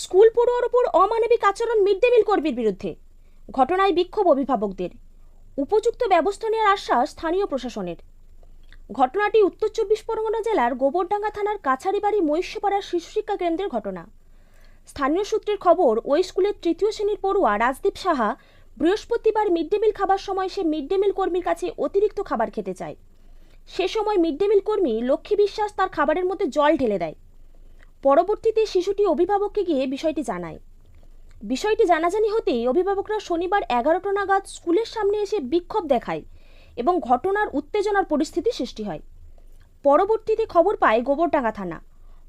School পড়ুয়ার ওপর অমানবিক আচরণ মিড ডে মিল কর্মীর বিরুদ্ধে। ঘটনায় বিক্ষোভ অভিভাবকদের। উপযুক্ত ব্যবস্থা নেওয়ার আশ্বাস স্থানীয় প্রশাসনের। ঘটনাটি উত্তর চব্বিশ পরগনা জেলার গোবরডাঙ্গা থানার কাছারিবাড়ি মহিষ্যপাড়ার শিশু শিক্ষা কেন্দ্রের ঘটনা। স্থানীয় সূত্রের খবর, ওই স্কুলের তৃতীয় শ্রেণির পড়ুয়া রাজদীপ সাহা বৃহস্পতিবার মিড ডে মিল খাবার সময় সে মিড ডে মিল কর্মীর কাছে অতিরিক্ত খাবার খেতে চায়। সে সময় মিড ডে মিল কর্মী লক্ষ্মী বিশ্বাস তার খাবারের মধ্যে জল ঢেলে দেয়। পরবর্তীতে শিশুটি অভিভাবককে গিয়ে বিষয়টি জানায়। বিষয়টি জানাজানি হতেই অভিভাবকরা শনিবার এগারোটা নাগাদ স্কুলের সামনে এসে বিক্ষোভ দেখায় এবং ঘটনার উত্তেজনার পরিস্থিতি সৃষ্টি হয়। পরবর্তীতে খবর পায় গোবরডাঙ্গা থানা।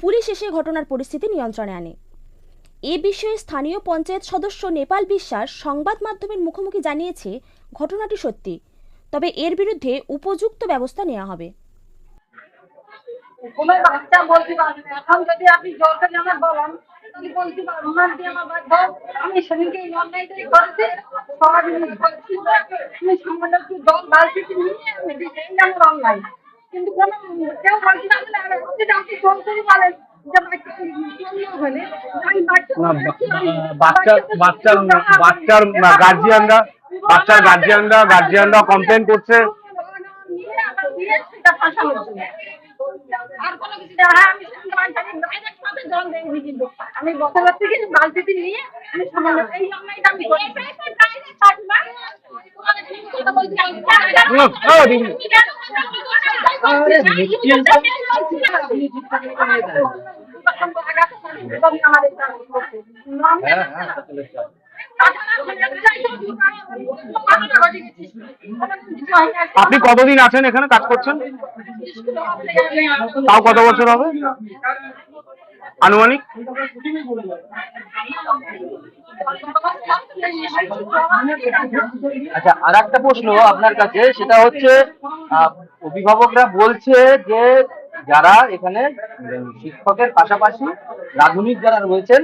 পুলিশ এসে ঘটনার পরিস্থিতি নিয়ন্ত্রণে আনে। এ বিষয়ে স্থানীয় পঞ্চায়েত সদস্য নেপাল বিশ্বাস সংবাদ মাধ্যমের মুখোমুখি জানিয়েছে, ঘটনাটি সত্যি, তবে এর বিরুদ্ধে উপযুক্ত ব্যবস্থা নেওয়া হবে। কোনো বাচ্চা বলতে পারবে না এখন যদি আপনি জানা বলেন তাহলে বলতে পারব না দিয়ে আমার বাচ্চা আমি সেদিনকে এই অনলাইনটাই করেছি সবাই করছি আমি সামান্য একটু জল বালতিতে নিয়ে আমি এই আমার অনলাইন কিন্তু কোনো কেউ বলতে পারবে না আর আপনি জল করে বলেন যে বাচ্চা চলে হলে আমি বাচ্চা না বা- বাচ্চার বাচ্চার বাচ্চার গার্জিয়ানরা বাচ্চার গার্জিয়ানরা গার্জিয়ানরা কমপ্লেন করছে আর কোনো কিছু হ্যাঁ, আমি জল কিন্তু। আমি থেকে বালতিতে নিয়ে আমি সামান্য এই অন্যায়টা আমি করি। আপনি কতদিন আছেন এখানে? কাজ করছেন? তাও কত বছর হবে? আনুমানিক? আচ্ছা আর একটা প্রশ্ন আপনার কাছে, সেটা হচ্ছে অভিভাবকরা বলছে যে যারা এখানে শিক্ষকের পাশাপাশি রাধুনিক যারা রয়েছেন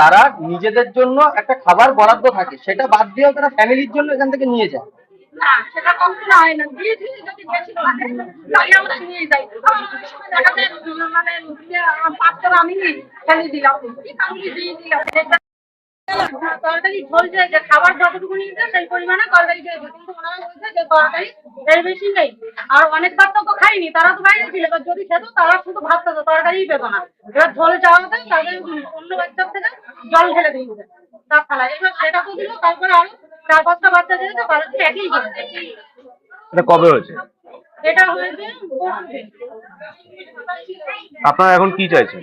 তারা নিজেদের জন্য একটা খাবার বরাদ্দ থাকে, সেটা বাদ দিয়েও তারা ফ্যামিলির জন্য এখান থেকে নিয়ে যায়। না, সেটা কখনো হয় না। দিয়ে দিয়ে যদি বেশি লাগে তাহলে আমরা নিয়ে যাই। মানে পাঁচটা আমি ফেলে দিলাম দিয়ে দিলাম। তরকারি ঝোলছে যে খাবার যতটুকু নিয়েছে সেই পরিমাণে তরকারি দিয়েছে কিন্তু ওনারা বলছে যে তরকারি এর বেশি নেই। আর অনেক তো খায়নি তারা তো বাইরে ছিল। এবার যদি খেত তারা শুধু ভাত খেত তরকারিই পেত না। এবার ঝোল চাওয়াতে তাদের অন্য বাচ্চার থেকে জল ঢেলে দিয়েছে। তার এবার সেটা তো দিল তারপরে আরও চার পাঁচটা বাচ্চা দিয়েছে তারা তো একই করেছে এটা কবে হয়েছে? এটা হয়েছে আপনারা এখন কি চাইছেন?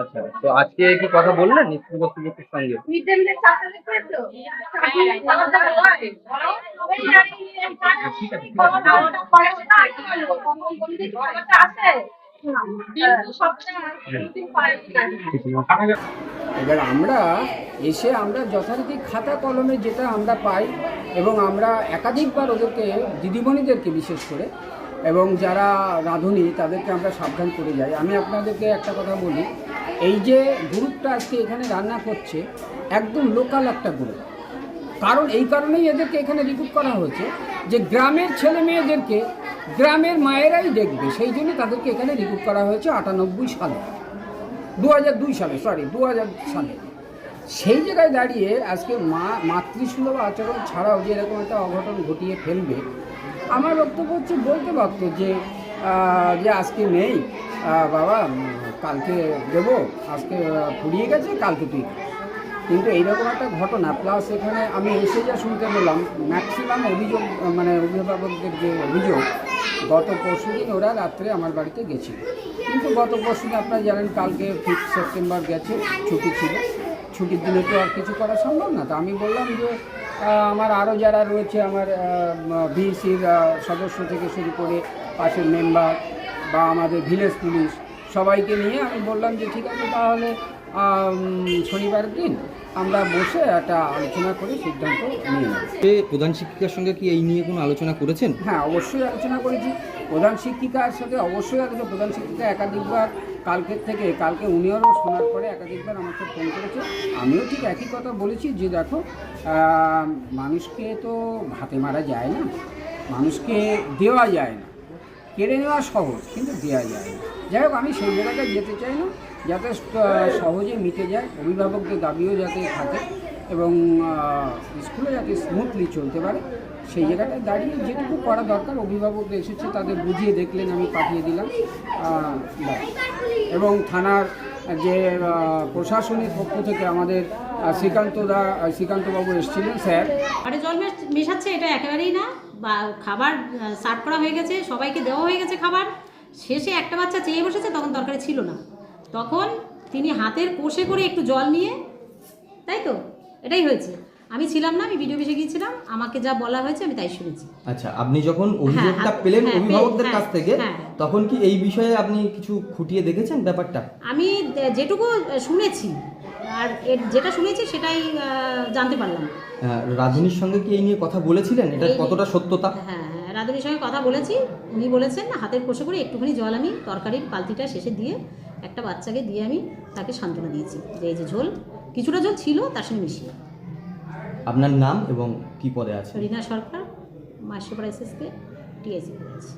আচ্ছা তো আজকে কি কথা বললেন স্কুল কর্তৃপক্ষের সঙ্গে। এবার আমরা এসে আমরা যথারীতি খাতা কলমে যেটা আমরা পাই এবং আমরা একাধিকবার ওদেরকে দিদিমণিদেরকে বিশেষ করে এবং যারা রাঁধুনি, তাদেরকে আমরা সাবধান করে যাই। আমি আপনাদেরকে একটা কথা বলি, এই যে গ্রুপটা আজকে এখানে রান্না করছে, একদম লোকাল একটা গ্রুপ কারণ এই কারণেই এদেরকে এখানে রিক্রুট করা হয়েছে যে গ্রামের ছেলে মেয়েদেরকে গ্রামের মায়েরাই দেখবে। সেই জন্য তাদেরকে এখানে রিক্রুট করা হয়েছে আটানব্বই সালে। দু দুই সালে সরি দু হাজার সালে। সেই জায়গায় দাঁড়িয়ে আজকে মা, মাতৃসুলভ আচরণ ছাড়াও যে এরকম একটা অঘটন ঘটিয়ে ফেলবে আমার বক্তব্য হচ্ছে বলতে পারতো যে যে আজকে নেই বাবা কালকে দেবো, আজকে ফুরিয়ে গেছে, কালকে তুই। কিন্তু এইরকম একটা ঘটনা প্লাস এখানে আমি এসে যা শুনতে পেলাম ম্যাক্সিমাম অভিযোগ মানে অভিভাবকদের যে অভিযোগ, গত পরশু দিন ওরা রাত্রে আমার বাড়িতে গেছিল। কিন্তু গত পরশু দিন আপনারা জানেন, কালকে ফিফথ সেপ্টেম্বর গেছে, ছুটি ছিল। ছুটির দিনে তো আর কিছু করা সম্ভব না। তো আমি বললাম যে আমার আরও যারা রয়েছে আমার ভিসির সদস্য থেকে শুরু করে পাশের মেম্বার বা আমাদের ভিলেজ পুলিশ সবাইকে নিয়ে আমি বললাম যে ঠিক আছে তাহলে আম, শনিবারের দিন আমরা বসে একটা আলোচনা করে সিদ্ধান্ত নিয়ে নেব। প্রধান শিক্ষিকার সঙ্গে কি এই নিয়ে কোনো আলোচনা করেছেন? হ্যাঁ অবশ্যই আলোচনা করেছি। প্রধান শিক্ষিকার সাথে অবশ্যই আলোচনা প্রধান শিক্ষিকা একাধিকবার কালকের থেকে, কালকে উনিও শোনার পরে একাধিকবার আমাকে ফোন করেছে। আমিও ঠিক একই কথা বলেছি যে দেখো মানুষকে তো হাতে মারা যায় না, মানুষকে দেওয়া যায় না। কেড়ে নেওয়া সহজ, কিন্তু দেওয়া যায় না। যাই হোক, আমি সেই জায়গাটায় যেতে চাই না, যাতে সহজে মিটে যায়, অভিভাবকদের দাবিও যাতে থাকে এবং স্কুলে যাতে স্মুথলি চলতে পারে। সেই জায়গাটায় দাঁড়িয়ে যেটুকু করা দরকার অভিভাবকরা এসেছে তাদের বুঝিয়ে দেখলেন আমি পাঠিয়ে দিলাম। এবং থানার যে প্রশাসনের পক্ষ থেকে আমাদের আহ, শ্রীকান্তদা শ্রীকান্তবাবু এসেছিলেন স্যার। খাবারে জল মেশাচ্ছে এটা একেবারেই না। বা খাবার সার্ভ করা হয়ে গেছে সবাইকে দেওয়া হয়ে গেছে খাবার। শেষে একটা বাচ্চা চেয়ে বসেছে তখন তরকারি ছিল না। তখন তিনি হাতের কোষে করে একটু জল নিয়ে তাই তো? এটাই হয়েছে। আমি ছিলাম না আমি ভিডিও অফিসে গিয়েছিলাম আমাকে যা বলা হয়েছে আমি তাই শুনেছি। আচ্ছা আপনি যখন অভিযোগটা হ্যাঁ, পেলেন হ্যাঁ, অভিভাবকদের হ্যাঁ, কাছ থেকে। তখন কি এই বিষয়ে আপনি কিছু খুঁটিয়ে দেখেছেন ব্যাপারটা? আমি যেটুকু শুনেছি আর যেটা শুনেছি সেটাই জানতে পারলাম। আহ, রাধুনির সঙ্গে কি এই নিয়ে কথা বলেছিলেন? এটা কতটা সত্যতা? হ্যাঁ হ্যাঁ রাধুনির সঙ্গে কথা বলেছি। উনি বলেছেন না হাতের কষে করে একটুখানি জল আমি তরকারির পালতিটা শেষে দিয়ে একটা বাচ্চাকে দিয়ে আমি তাকে সান্ত্বনা দিয়েছি যে এই যে ঝোল কিছুটা ঝোল ছিল তার সঙ্গে মিশিয়ে। আপনার নাম এবং কি পদে আছে রিনা সরকার মাসিপাড়া এসএসকে টিএসি করেছি